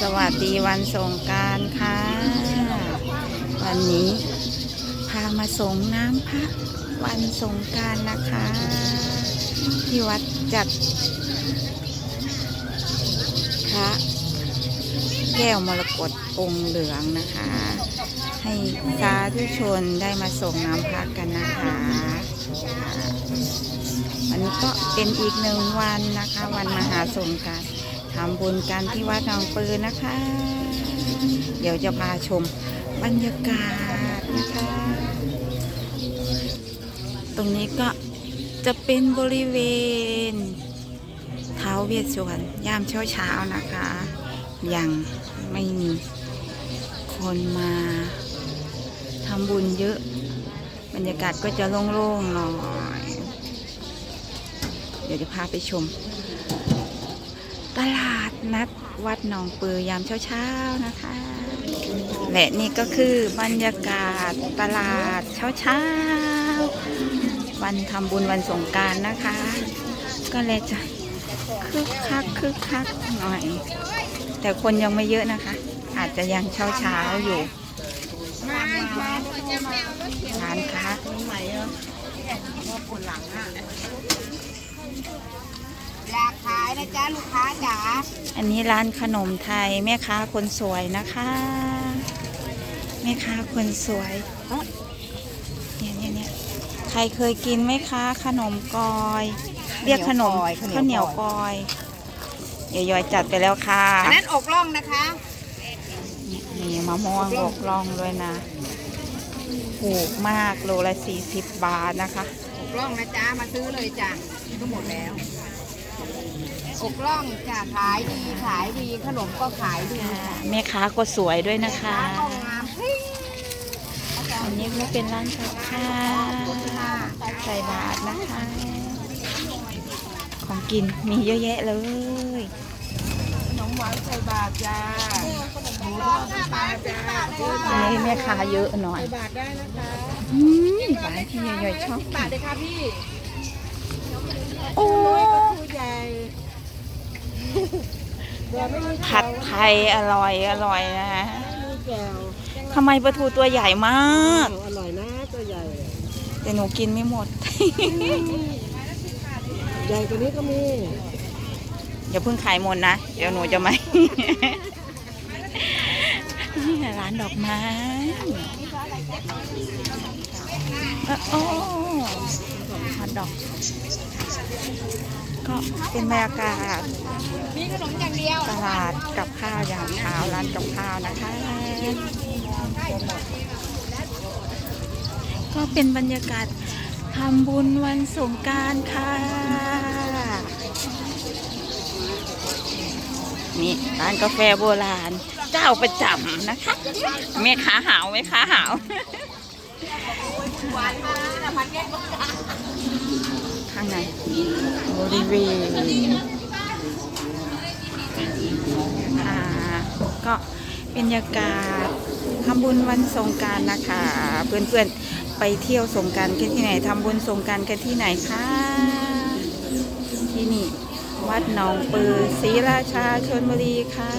สวัสดีวันสงการค่ะ วันนี้พามาส่งน้ำพระวันสงการนะคะ ที่วัดจัดพระแก้วมรกตองค์เหลืองนะคะ ให้สาธุชนได้มาส่งน้ำพระกันนะคะวันนี้ก็เป็นอีกหนึ่งวันนะคะ วันมหาสงการ ทำบุญกันที่วัดหนองปืนนะคะ เดี๋ยวจะพาชมบรรยากาศนะคะ ตรงนี้ก็จะเป็นบริเวณเท้าเวเวสสวรรณยามเช้าเช้านะคะ ยังไม่มีคนมาทำบุญเยอะ บรรยากาศก็จะโล่งๆหน่อย เดี๋ยวจะพาไปชม ตลาดนัดวัดหนองปือยามเช้าๆนะคะ และนี่ก็คือบรรยากาศตลาดเช้าๆ วันทำบุญวันสงการนะคะ ก็เลยจะคึกคักคึกคักหน่อย แต่คนยังไม่เยอะนะคะ อาจจะยังเช้าๆอยู่ร้านค้าอยากขา นะจ๊ะลูกค้าจ๋า อันนี้ร้านขนมไทยแม่ค้าคนสวยนะคะ แม่ค้าคนสวยเนี่ยเนี่ยเนี่ยใครเคยกินไหมคะขนมกอย เรียกขนมข้าวเหนียวกอยเดี๋ยวยอยจัดไปแล้วค่ะอันนั้นอกล่องนะคะมีมะม่วงอกล่องด้วยนะถูกมากโลละ40 บาทนะคะ อกล่องนะจ๊ะมาซื้อเลยจ้ะก็หมดแล้ว อกล่องจ้ะขายดีขายดีขนมก็ขายดีแม่ค้าก็สวยด้วยนะคะ ร้านก็งามเฮ้ยอันนี้ก็เป็นร้านกับข้าวใส่บาทนะคะ ของกินมีเยอะแยะเลย ขนมหวานใส่บาทจ้าหมูทอดน้ำปลาจ้าอันนี้แม่ค้าเยอะหน่อยใส่บาทได้นะคะอืมหวานที่ยายๆชอบบาทเลยค่ะพี่โอ้ ผู้ใหญ่เดี๋ย ผัดไทยอร่อยอร่อยนะมีแก้วทำไมปลาทูตัวใหญ่มาก อร่อยนะตัวใหญ่ แต่หนูกินไม่หมด ใหญ่กว่านี้ก็มีอย่าเพิ่งขายหมดนะ เดี๋ยวหนูจะไม่นี่ร้านดอกไม้เออโอ้ฮอตดอก ก็เป็นบรรยากาศตลาดกับข้าวอย่ามเช้าร้านกับข้าวนะคะ ก็เป็นบรรยากาศทำบุญวันสงการค่ะ นี่ร้านกาแฟโบราณ เจ้าประจำนะคะแม่ค้าหาวแม่ค้าหาว ข้างในบริเวณอ่าก็เป็นบรรยากาศทำบุญวันสงการนะคะ เพื่อนๆไปเที่ยวสงการกันที่ไหนทำบุญสงการกันที่ไหนคะที่นี่วัดหนองปือศรีราชาชนบุรีค่ะ